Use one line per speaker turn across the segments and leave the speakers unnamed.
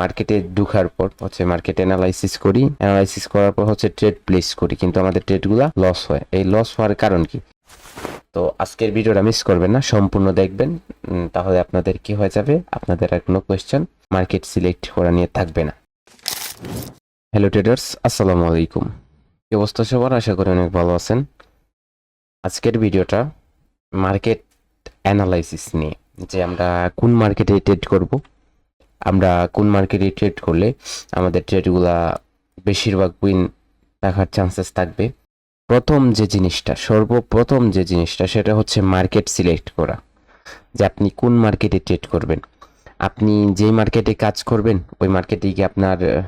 মার্কেটে ঢুকার পর হচ্ছে মার্কেট অ্যানালাইসিস করি। অ্যানালাইসিস করার পর হচ্ছে ট্রেড প্লেস করি, কিন্তু আমাদের ট্রেডগুলা লস হয়। এই লস হওয়ার কারণ কি? তো আজকের ভিডিওটা মিস করবেন না, সম্পূর্ণ দেখবেন। তাহলে আপনাদের কি হয়ে যাবে? আপনাদের আর কোনো কোয়েশ্চেন মার্কেট সিলেক্ট করা নিয়ে থাকবে না। হ্যালো ট্রেডার্স আসসালামু আলাইকুম। কি অবস্থা সবার? আশা করি অনেক ভালো আছেন। আজকের ভিডিওটা মার্কেট অ্যানালাইসিস নিয়ে, যে আমরা কোন মার্কেটে ট্রেড করব। আমরা কোন মার্কেটে ট্রেড করলে আমাদের ট্রেডগুলা বেশিরভাগ উইন রাখার চান্সেস থাকবে। প্রথম যে জিনিসটা, সর্বপ্রথম যে জিনিসটা, সেটা হচ্ছে মার্কেট সিলেক্ট করা। যে আপনি কোন মার্কেটে ট্রেড করবেন। আপনি যেই মার্কেটে কাজ করবেন, ওই মার্কেটে কি আপনার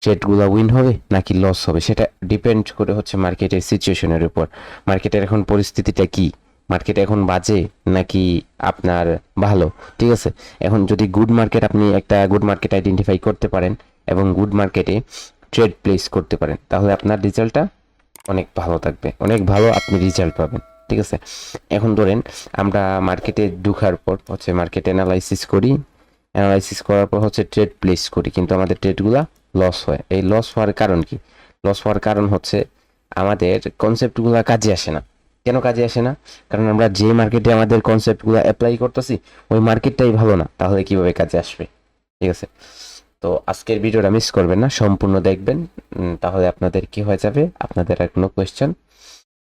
ট্রেডগুলো উইন হবে নাকি লস হবে? সেটা ডিপেন্ড করে হচ্ছে মার্কেটের সিচুয়েশনের উপর। মার্কেটের এখন পরিস্থিতিটা কি? মার্কেট এখন বাজে নাকি আপনার ভালো? ঠিক আছে, এখন যদি গুড মার্কেট আপনি একটা গুড মার্কেট আইডেন্টিফাই করতে পারেন এবং গুড মার্কেটে ট্রেড প্লেস করতে পারেন, তাহলে আপনার রেজাল্টটা অনেক ভালো থাকবে, অনেক ভালো আপনি রেজাল্ট পাবেন, ঠিক আছে? এখন ধরেন আমরা মার্কেটে ঢুকার পর হচ্ছে মার্কেট অ্যানালাইসিস করি অ্যানালাইসিস করার পর হচ্ছে ট্রেড প্লেস করি, কিন্তু আমাদের ট্রেডগুলা লস হয়। এই লস হওয়ার কারণ কি? লস হওয়ার কারণ হচ্ছে আমাদের কনসেপ্টগুলো কাজে আসে না। কেন কাজে আসে না? কারণ আমরা যে মার্কেটে আমাদের কনসেপ্টগুলো অ্যাপ্লাই করতেছি, ওই মার্কেটটাই ভালো না। তাহলে কীভাবে কাজে আসবে? ঠিক আছে? তো আজকের ভিডিওটা মিস করবেন না, সম্পূর্ণ দেখবেন। তাহলে আপনাদের কি হয়ে যাবে? আপনাদের আর কোনো কোয়েশ্চেন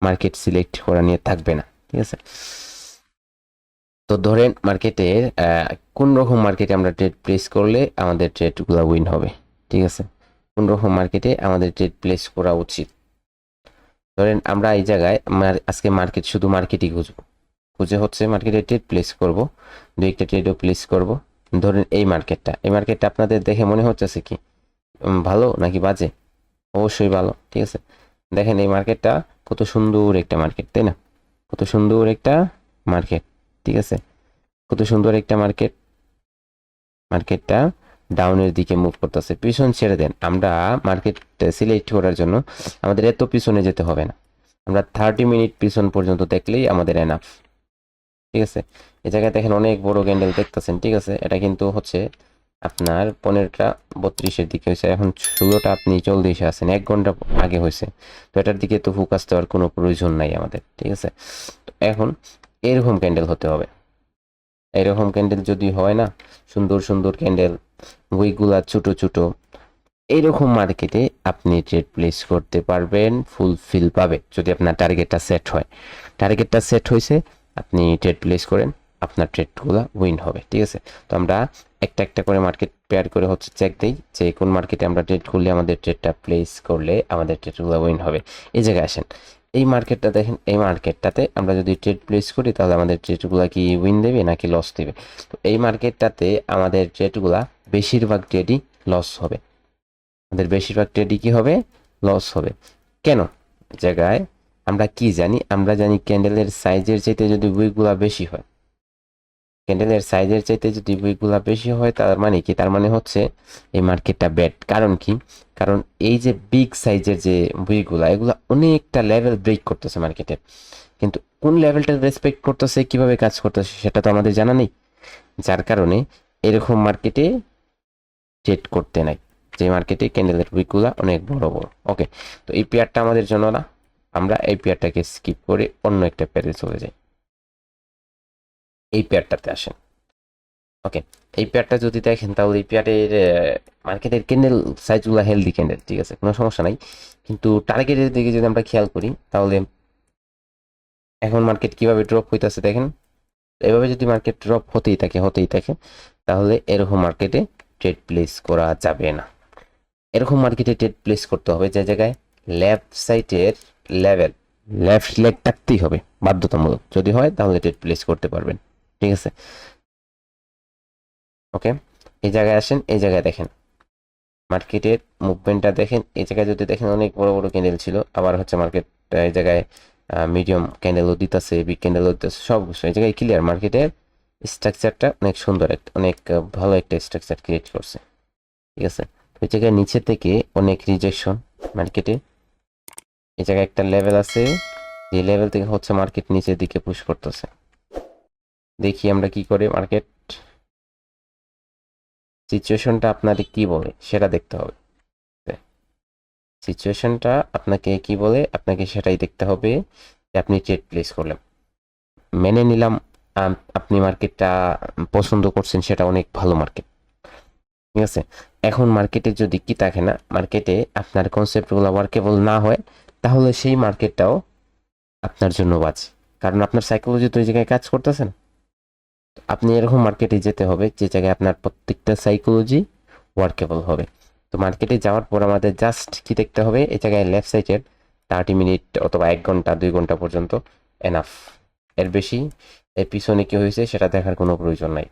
মার্কেট সিলেক্ট করা নিয়ে থাকবে না। ঠিক আছে? তো ধরেন মার্কেটে কোন রকম মার্কেটে আমরা ট্রেড প্লেস করলে আমাদের ট্রেডগুলো উইন হবে? ঠিক আছে? কোন রকম মার্কেটে আমাদের ট্রেড প্লেস করা উচিত? ধরেন আমরা এই জায়গায় আজকে মার্কেট শুধু মার্কেটই খুঁজবো। খুঁজে হচ্ছে মার্কেটে ট্রেড প্লেস করব। দু একটা ট্রেডও প্লেস করব। ধরেন এই মার্কেটটা এই মার্কেটটা আপনাদের দেখে মনে হচ্ছে কি ভালো নাকি বাজে? অবশ্যই ভালো, ঠিক আছে? দেখেন এই মার্কেটটা কত সুন্দর একটা মার্কেট তাই না? কত সুন্দর একটা মার্কেট ঠিক আছে? কত সুন্দর একটা মার্কেট মার্কেটটা ডাউনের দিকে মুভ করতেছে। পিছন ছেড়ে দেন। আমরা মার্কেট সিলেক্ট করার জন্য আমাদের এত পিছনে যেতে হবে না। আমরা থার্টি মিনিট পিছন পর্যন্ত দেখলেই আমাদের এনাফ ঠিক আছে? এ জায়গায় দেখেন অনেক বড় ক্যান্ডেল দেখতেছেন, ঠিক আছে? এটা কিন্তু হচ্ছে আপনার পনেরোটা বত্রিশের দিকে হয়েছে। এখন ষোলোটা আপনি চল্লিশে আছেন, এক ঘণ্টা আগে হয়েছে। তো এটার দিকে তো ফোকাস দেওয়ার কোনো প্রয়োজন নাই আমাদের, ঠিক আছে? তো এখন এরকম ক্যান্ডেল হতে হবে। এরকম ক্যান্ডেল যদি হয় না, সুন্দর সুন্দর ক্যান্ডেল ওইগুলা ছোট ছোট এইরকম মার্কেটে আপনি ট্রেড প্লেস করতে পারবেন ফুলফিল পাবে যদি আপনার টার্গেটটা সেট হয়। টার্গেটটা সেট হয়েছে, আপনি ট্রেড প্লেস করেন, আপনার ট্রেডগুলো উইন হবে, ঠিক আছে? তো আমরা একটা একটা করে মার্কেট পেয়ার করে হচ্ছে চেক দিই, যে কোন মার্কেটে আমরা ট্রেড করলে আমাদের ট্রেডটা প্লেস করলে আমাদের ট্রেডগুলো উইন হবে। এই জায়গায় আসেন। এই মার্কেটটা দেখেন, এই মার্কেটটাতে আমরা যদি ট্রেড প্লেস করি, তাহলে আমাদের ট্রেডগুলো কি উইন দেবে নাকি লস দেবে? তো এই মার্কেটটাতে আমাদের ট্রেডগুলা বেশিরভাগ ট্রেডই লস হবে। আমাদের বেশিরভাগ ট্রেডই কি হবে? লস হবে। কেন? জায়গায় আমরা কি জানি? আমরা জানি ক্যান্ডেলের সাইজের চাইতে যদি উইকগুলা বেশি হয়। ক্যান্ডেলের সাইজের চাইতে যদি উইকগুলা বেশি হয়, তার মানে কি? তার মানে হচ্ছে এই মার্কেটটা ব্যাড কারণ কি? কারণ এই যে বিগ সাইজের যে বইগুলা, এগুলা অনেকটা লেভেল ব্রেক করতেছে মার্কেটে কিন্তু কোন লেভেলটা রেসপেক্ট করতেছে, কীভাবে কাজ করতেছে, সেটা তো আমাদের জানা নেই। যার কারণে এরকম মার্কেটে ট্রেড করতে নাই। যে মার্কেটে ক্যান্ডেলের উইকগুলা অনেক বড় বড়। ওকে তো এই পেয়ারটা আমাদের জন্য না, আমরা এই পেয়ারটাকে স্কিপ করে অন্য একটা পেয়ারে চলে যাই। এই পেয়ারটাতে আসেন। ওকে এই পেয়ারটা যদি দেখেন, তাহলে এই পেয়ারের মার্কেটের ক্যান্ডেল সাইজগুলো হেলদি ক্যান্ডেল ঠিক আছে, কোনো সমস্যা নাই। কিন্তু টার্গেটের দিকে যদি আমরা খেয়াল করি, তাহলে এখন মার্কেট কীভাবে ড্রপ হইতেছে দেখেন। এভাবে যদি মার্কেট ড্রপ হতেই থাকে হতেই থাকে, তাহলে এরকম মার্কেটে ট্রেড প্লেস করা যাবে না। এরকম মার্কেটে ট্রেড প্লেস করতে হবে যে জায়গায় লেফট সাইডের লেভেল লেফট লেগ থাকতেই হবে, বাধ্যতামূলক। যদি হয়, তাহলে ট্রেড প্লেস করতে পারবেন। ঠিক আছে? ওকে এই জায়গায় আসেন, এই জায়গায় দেখেন। মার্কেটের মুভমেন্টটা দেখেন। এই জায়গায় যদি দেখেন, অনেক বড় বড় ক্যান্ডেল ছিল। আবার হচ্ছে মার্কেট এই জায়গায় মিডিয়াম ক্যান্ডেলও দিতেছে বিগ ক্যান্ডেলও দিতেছে, সব কিছু। এই জায়গায় ক্লিয়ার মার্কেটের স্ট্রাকচারটা অনেক সুন্দর একটা অনেক ভালো একটা স্ট্রাকচার ক্রিয়েট করছে। ঠিক আছে? এই জায়গায় নিচে থেকে অনেক রিজেকশন মার্কেটে এই জায়গায় একটা লেভেল আছে, যে লেভেল থেকে হচ্ছে মার্কেট নিচের দিকে পুশ করতেছে। দেখি আমরা কি করে মার্কেট সিচুয়েশনটা আপনাদের কি বলে সেটা দেখতে হবে। সিচুয়েশনটা আপনাকে কি বলে? আপনাকে সেটাই দেখতে হবে যে আপনি ট্রেড প্লেস করলেন। মেনে নিলাম আপনি মার্কেটটা পছন্দ করছেন, সেটা অনেক ভালো মার্কেট ঠিক আছে? এখন মার্কেটে যদি কি থাকে না মার্কেটে আপনার কনসেপ্টগুলো ওয়ার্কেবল না হয়, তাহলে সেই মার্কেটটাও আপনার জন্য বাজে। কারণ আপনার সাইকোলজি তো ওই জায়গায় কাজ করতেছেন আপনি এরকম মার্কেটে যেতে হবে, যে জায়গায় আপনার প্রত্যেকটা সাইকোলজি ওয়ার্কেবল হবে। তো মার্কেটে যাওয়ার পর আমাদের জাস্ট কি দেখতে হবে? এই জায়গায় লেফট সাইডের থার্টি মিনিট অথবা এক ঘণ্টা, দুই ঘণ্টা পর্যন্ত এনাফ এর বেশি এর পিছনে কি হয়েছে, সেটা দেখার কোনো প্রয়োজন নাই।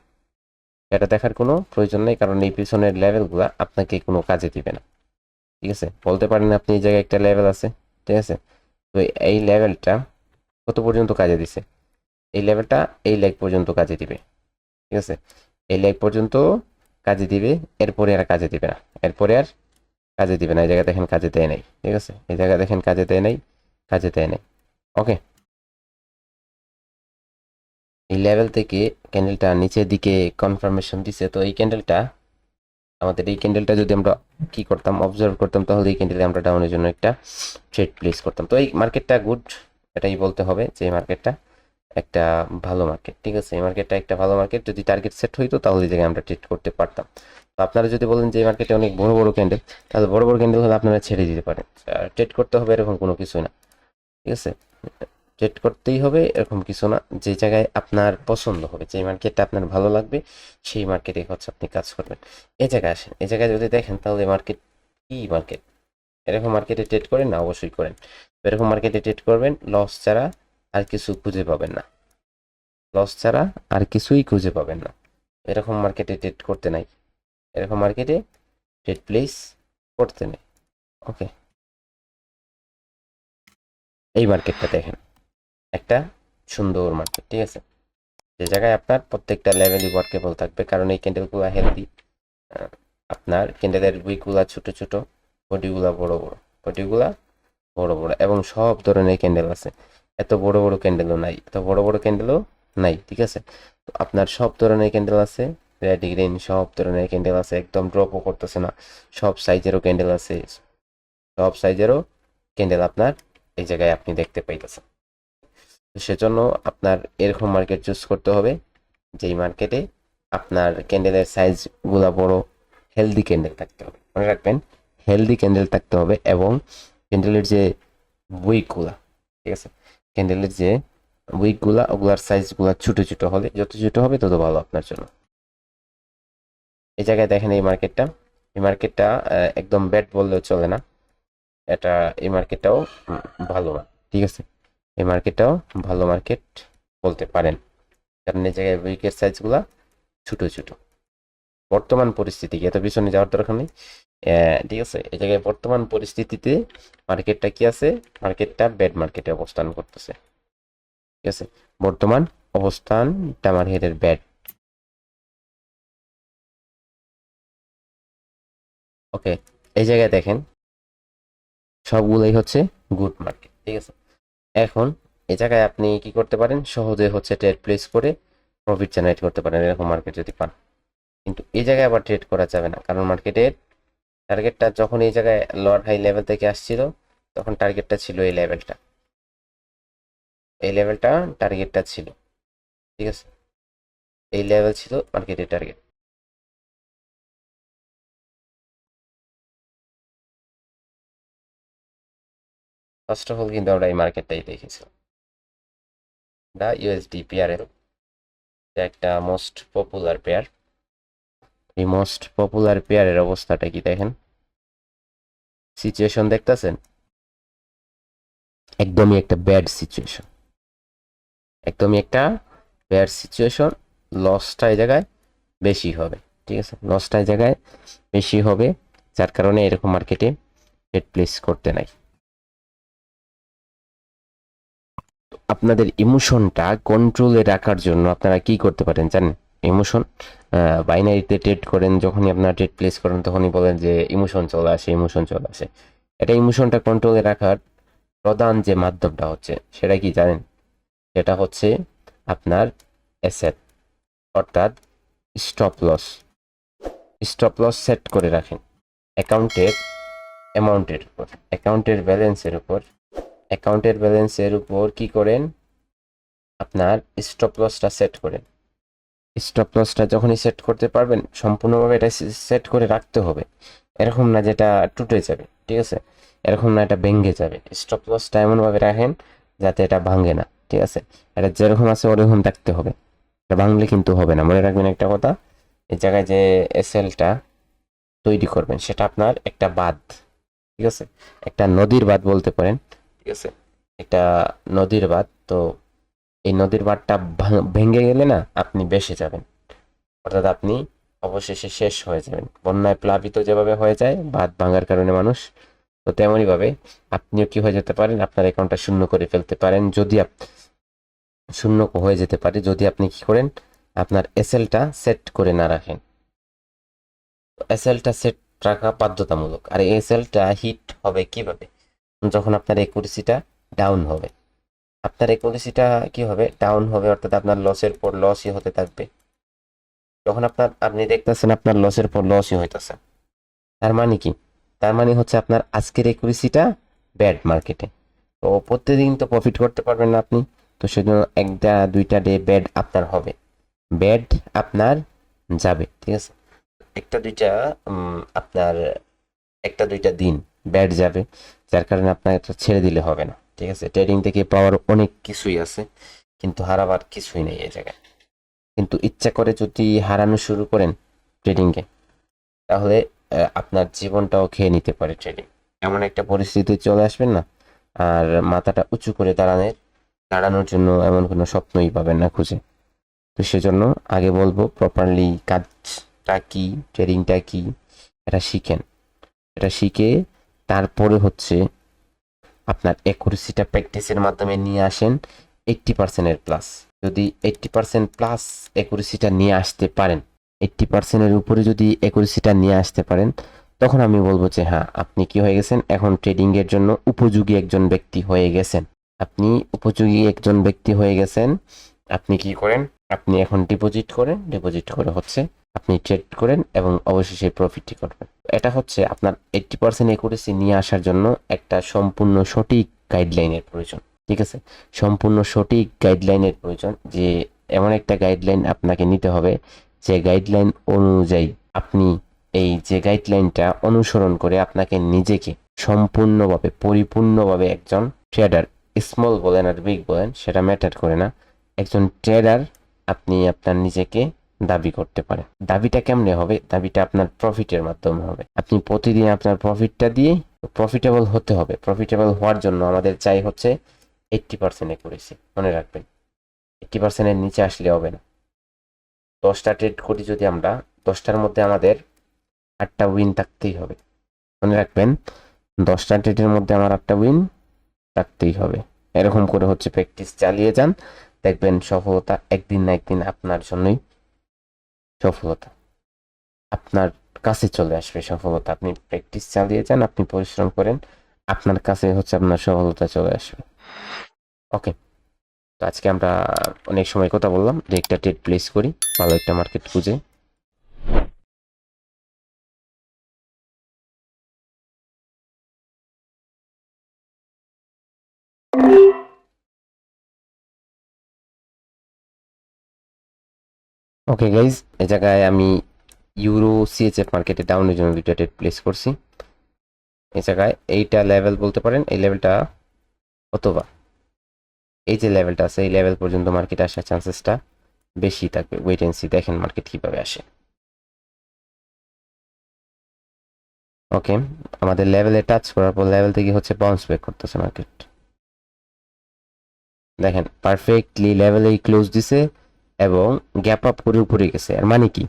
এটা দেখার কোনো প্রয়োজন নেই, কারণ এই পিছনের লেভেলগুলো আপনাকে কোনো কাজে দিবে না। ঠিক আছে? বলতে পারেন আপনি এই জায়গায় একটা লেভেল আছে, ঠিক আছে? তো এই লেভেলটা কত পর্যন্ত কাজে দিছে? এই লেভেলটা এই লেগ পর্যন্ত কাজে দিবে। ঠিক আছে? এই লেগ পর্যন্ত কাজে দিবে, এরপরে আর কাজে দিবে না। এরপরে আর কাজে দিবে না। এই জায়গায় দেখেন কাজে দেয় নাই। ঠিক আছে? এই জায়গায় দেখেন কাজে দেয় নাই, কাজে দেয় নাই। ওকে এই লেভেল থেকে ক্যান্ডেলটা নিচের দিকে কনফার্মেশন দিছে। তো এই ক্যান্ডেলটা আমাদের এই ক্যান্ডেলটা যদি আমরা কি করতাম অবজার্ভ করতাম, তাহলে এই ক্যান্ডেলে আমরা ডাউনের জন্য একটা ট্রেড প্লেস করতাম। তো এই মার্কেটটা গুড এটাই বলতে হবে যে এই মার্কেটটা একটা ভালো মার্কেট ঠিক আছে? এই মার্কেটটা একটা ভালো মার্কেট যদি টার্গেট সেট হইতো, তাহলে এই জায়গায় আমরা ট্রেড করতে পারতাম। তো আপনারা যদি বলেন যে এই মার্কেটে অনেক বড় বড় ক্যান্ডেল তাহলে বড় বড় ক্যান্ডেল হলে আপনারা ছেড়ে দিতে পারেন। ট্রেড করতে হবে এরকম কোনো কিছু না, ঠিক আছে? ট্রেড করতেই হবে, এরকম কিছু না। যে জায়গায় আপনার পছন্দ হবে যে মার্কেটটা আপনার ভালো লাগবে, সেই মার্কেটে হচ্ছে আপনি কাজ করবেন। এই জায়গায় আসেন এই জায়গায় যদি দেখেন, তাহলে মার্কেট কি মার্কেট এরকম মার্কেটে ট্রেড করেন? না, অবশ্যই করেন। এরকম মার্কেটে ট্রেড করবেন লস ছাড়া আর কিছু খুঁজে পাবেন না। লস ছাড়া আর কিছুই খুঁজে পাবেন না। এরকম মার্কেটে ট্রেড করতে নাই। এরকম মার্কেটে ট্রেড প্লেস করতে নেই। ওকে এই মার্কেটটা দেখেন। একটা সুন্দর মার্কেট ঠিক আছে? যে জায়গায় আপনার প্রত্যেকটা লেভেলই ওয়ার্কেবল থাকবে, কারণ এই ক্যান্ডেলগুলো হেলদি আপনার ক্যান্ডেলের উইকগুলা ছোট ছোট বডিগুলা বড় বড় বডিগুলা বড় বড়, এবং সব ধরনের ক্যান্ডেল আছে। এত বড় বড় ক্যান্ডেলও নাই, এত বড় বড় ক্যান্ডেলও নাই, ঠিক আছে? তো আপনার সব ধরনের ক্যান্ডেল আছে রেড গ্রিন সব ধরনের ক্যান্ডেল আছে, একদম ড্রপও করতেছে না, সব সাইজেরও ক্যান্ডেল আছে, সব সাইজেরও ক্যান্ডেল আপনার এই জায়গায় আপনি দেখতে পাইতেছেন। সেজন্য আপনার এরকম মার্কেট চুজ করতে হবে, যেই মার্কেটে আপনার ক্যান্ডেলের সাইজগুলা বড় হেলদি ক্যান্ডেল থাকতে হবে। মনে রাখবেন হেলদি ক্যান্ডেল থাকতে হবে এবং ক্যান্ডেলের যে উইকগুলা ঠিক আছে? ক্যান্ডেলের যে উইকগুলা ওগুলার সাইজগুলা ছোটো ছোটো হলে, যত ছোটো হবে তত ভালো আপনার জন্য। এই জায়গায় দেখেন এই মার্কেটটা এই মার্কেটটা একদম ব্যাড বললেও চলে না। এটা, এই মার্কেটটাও ভালো। না ঠিক আছে? এই মার্কেটটাও ভালো মার্কেট বলতে পারেন। কারণ এই জায়গায় উইকের সাইজগুলা ছোটো ছোটো। বর্তমান পরিস্থিতি এত পিছনে যাওয়ার দরকার নেই। ঠিক আছে, এই জায়গায় বর্তমান পরিস্থিতিতে মার্কেটটা কি আছে? মার্কেটটা ব্যাড মার্কেটে অবস্থান করতেছে। ঠিক আছে, বর্তমান অবস্থান অবস্থানটা মার্কেটের ব্যাড ওকে এই জায়গায় দেখেন, সবগুলোই হচ্ছে গুড মার্কেট ঠিক আছে। এখন এই জায়গায় আপনি কি করতে পারেন? সহজে হচ্ছে ট্রেড প্লেস করে প্রফিট জেনারেট করতে পারেন, এরকম মার্কেট যদি পান। কিন্তু এই জায়গায় আবার ট্রেড করা যাবে না, কারণ মার্কেটের টার্গেটটা যখন এই জায়গায় লোয়ার হাই লেভেল থেকে আসছিল, তখন টার্গেটটা ছিল এই লেভেলটা এই লেভেলটা টার্গেটটা ছিল, ঠিক আছে? এই লেভেল ছিল মার্কেটের টার্গেট ফার্স্ট অফ অল কিন্তু আমরা এই মার্কেটটাই দেখেছিলাম দা ইউএসডি পেয়ারের একটা মোস্ট পপুলার পেয়ার এই মোস্ট পপুলার পেয়ারের অবস্থাটা কি দেখেন? সিচুয়েশন দেখতেছেন? একদমই একটা ব্যাড সিচুয়েশন একদমই একটা ব্যাড সিচুয়েশন লসটা এই জায়গায় বেশি হবে, ঠিক আছে? লসটা এই জায়গায় বেশি হবে, যার কারণে এরকম মার্কেটে ট্রেড প্লেস করতে নাই। আপনাদের ইমোশনটা কন্ট্রোলে রাখার জন্য আপনারা কি করতে পারেন? জানেন ইমোশন বাইনারিতে ট্রেড করেন, যখনই আপনারা ট্রেড প্লেস করেন, তখনই বলেন যে ইমোশন চলে আসে ইমোশন চলে আসে। এটা ইমোশনটা কন্ট্রোলে রাখার প্রধান যে মাধ্যমটা হচ্ছে, সেটা কি জানেন? সেটা হচ্ছে আপনার অ্যাসেট অর্থাৎ stop loss stop loss set করে রাখেন। অ্যাকাউন্টের অ্যামাউন্টের উপর অ্যাকাউন্টের ব্যালেন্সের উপর অ্যাকাউন্টের ব্যালেন্সের উপর কি করেন? আপনার স্টপ লসটা সেট করেন। স্টপ লসটা যখনই সেট করতে পারবেন, সম্পূর্ণভাবে এটা সেট করে রাখতে হবে। এরকম না যেটা টুটে যাবে, ঠিক আছে? এরকম না এটা ভেঙে যাবে। স্টপ লসটা এমনভাবে রাখেন যাতে এটা ভাঙে না, ঠিক আছে? এটা যেরকম আছে ওরকম থাকতে হবে। এটা ভাঙলে কিন্তু হবে না। মনে রাখবেন একটা কথা, এই জায়গায় যে এসএলটা তৈরি করবেন, সেটা আপনার একটা বাঁধ, ঠিক আছে? একটা নদীর বাঁধ বলতে পারেন। আছে একটা নদীর বাঁধ, তো এই নদীর বাঁধটা ভেঙে গেলে না আপনি বেসে যাবেন। অর্থাৎ আপনি অবশেষে শেষ হয়ে যাবেন। বন্যায় প্লাবিত যেভাবে হয়ে যায়, বাঁধ ভাঙার কারণে মানুষ, তো তেমনই ভাবে আপনিও কি হয়ে যেতে পারেন, আপনার অ্যাকাউন্টটা শূন্য করে ফেলতে পারেন। যদি শূন্য হয়ে যেতে পারে, যদি আপনি কি করেন, আপনার এসএলটা সেট করে না রাখেন। এসএলটা সেট রাখা বাধ্যতামূলক। আর এসএলটা হিট হবে কীভাবে? যখন আপনার একুরেসিটা ডাউন হবে। আপনার একুরেসিটা কি হবে? ডাউন হবে অর্থাৎ আপনার লসের পর লসই হতে থাকবে। যখন আপনার, আপনি দেখতেছেন আপনার লসের পর লসই হইতেছে। তার মানে কি? তার মানে হচ্ছে আপনার আজকের একুরেসিটা ব্যাড মার্কেটে তো প্রত্যেকদিন তো প্রফিট করতে পারবেন না আপনি। তো সেজন্য একটা, দুইটা ডে ব্যাড আপনার হবে। ব্যাড আপনার যাবে, ঠিক আছে? একটা দুইটা আপনার, একটা দুইটা দিন ব্যাড যাবে। যার কারণে আপনার এটা ছেড়ে দিলে হবে না। ঠিক আছে? ট্রেডিং থেকে পাওয়ার অনেক কিছুই আছে, কিন্তু হারাবার কিছুই নেই এই জায়গায়। কিন্তু ইচ্ছা করে যদি হারানো শুরু করেন ট্রেডিংয়ে তাহলে আপনার জীবনটাও খেয়ে নিতে পারে ট্রেডিং এমন একটা পরিস্থিতি চলে আসবেন না, আর মাথাটা উঁচু করে দাঁড়ানোর দাঁড়ানোর জন্য এমন কোনো স্বপ্নই পাবেন না খুঁজে। তো সেজন্য আগে বলব প্রপারলি কাজটা কি ট্রেডিংটা কি, এটা শিখেন। এটা শিখে তারপরে হচ্ছে আপনার একুরেসিটা প্র্যাকটিসের মাধ্যমে নিয়ে আসেন এইট্টি পার্সেন্টের প্লাস যদি এইট্টি পার্সেন্ট প্লাস একুরেসিটা নিয়ে আসতে পারেন এইট্টি পার্সেন্টের উপরে যদি একুরেসিটা নিয়ে আসতে পারেন, তখন আমি বলব যে হ্যাঁ আপনি কি হয়ে গেছেন? এখন ট্রেডিংয়ের জন্য উপযোগী একজন ব্যক্তি হয়ে গেছেন। আপনি উপযোগী একজন ব্যক্তি হয়ে গেছেন, আপনি কি করেন? আপনি এখন ডিপোজিট করেন ডিপোজিট করে হচ্ছে আপনি ট্রেড করেন এবং অবশেষে প্রফিটটি করবেন। এটা হচ্ছে আপনার এইট্টি পার্সেন্ট একুরেসি নিয়ে আসার জন্য একটা সম্পূর্ণ সঠিক গাইডলাইনের প্রয়োজন, ঠিক আছে? সম্পূর্ণ সঠিক গাইডলাইনের প্রয়োজন যে এমন একটা গাইডলাইন আপনাকে নিতে হবে যে গাইডলাইন অনুযায়ী আপনি এই যে গাইডলাইনটা অনুসরণ করে আপনাকে নিজেকে সম্পূর্ণভাবে, পরিপূর্ণভাবে একজন ট্রেডার স্মল বলেন আর বিগ বলেন, সেটা ম্যাটার করে না। একজন ট্রেডার আপনি আপনার নিজেকে দাবি করতে পারেন। দাবিটা কেমনে হবে? দাবিটা আপনার প্রফিটের মাধ্যমে হবে। আপনি প্রতিদিন আপনার প্রফিটটা দিয়ে প্রফিটেবল হতে হবে। প্রফিটেবল হওয়ার জন্য আমাদের চাই হচ্ছে এইট্টি পার্সেন্ট করেছি মনে রাখবেন এইট্টি পার্সেন্টের নিচে আসলে হবে না। দশটা ট্রেড করি যদি আমরা, দশটার মধ্যে আমাদের আটটা উইন থাকতেই হবে। মনে রাখবেন, দশটা ট্রেডের মধ্যে আমার আটটা উইন থাকতেই হবে। এরকম করে হচ্ছে প্র্যাকটিস চালিয়ে যান। দেখবেন সফলতা একদিন না একদিন আপনার জন্যই সফলতা। আপনার কাছে চলে আসবে সফলতা। আপনি প্র্যাকটিস চালিয়ে যান, আপনি পরিশ্রম করেন, আপনার কাছে হচ্ছে আপনার সফলতা চলে আসবে। ওকে তো আজকে আমরা অনেক সময় কথা বললাম যে একটা ট্রেড প্লেস করি, ভালো একটা মার্কেট খুঁজে। ওকে গাইজ এ জায়গায় আমি ইউরো সিএচএফ মার্কেটে ডাউনের জন্য দুইটা ট্রেড প্লেস করছি। এ জায়গায় এইটা লেভেল বলতে পারেন, এই লেভেলটা অথবা এই যে লেভেলটা আছে, এই লেভেল পর্যন্ত মার্কেটে আসার চান্সেসটা বেশি থাকবে। ওয়েট এন্ড সি দেখেন মার্কেট কীভাবে আসে। ওকে আমাদের লেভেলে টাচ করার পর লেভেল থেকে হচ্ছে বাউন্স ব্যাক করতেছে মার্কেট দেখেন পারফেক্টলি লেভেলেই ক্লোজ দিছে। এবং গ্যাপ আপ করে উপরে গেছে। এর মানে কি?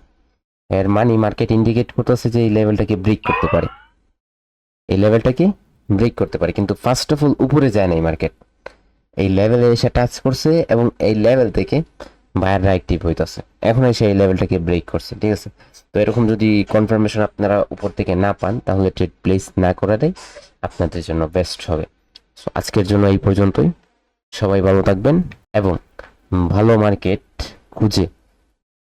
এর মানে মার্কেট ইন্ডিকেট করতেছে যে এই লেভেলটাকে ব্রেক করতে পারে। এই লেভেলটাকে ব্রেক করতে পারে। কিন্তু ফার্স্ট অফ অল উপরে যায় নাই মার্কেট এই লেভেলে এসে টাচ করছে এবং এই লেভেল থেকে বায়াররা অ্যাক্টিভ হইতেছে। এখন এসে এই লেভেলটাকে ব্রেক করছে, ঠিক আছে? তো এরকম যদি কনফার্মেশন আপনারা উপর থেকে না পান, তাহলে ট্রেড প্লেস না করাটাই আপনাদের জন্য বেস্ট হবে। সো আজকের জন্য এই পর্যন্তই। সবাই ভালো থাকবেন এবং ভালো মার্কেট খুঁজে,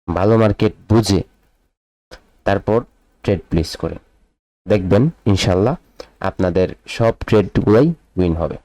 ভালো মার্কেট বুঝে, তারপর ট্রেড প্লেস করে। দেখবেন, ইনশাল্লাহ আপনাদের সব ট্রেডগুলাই উইন হবে।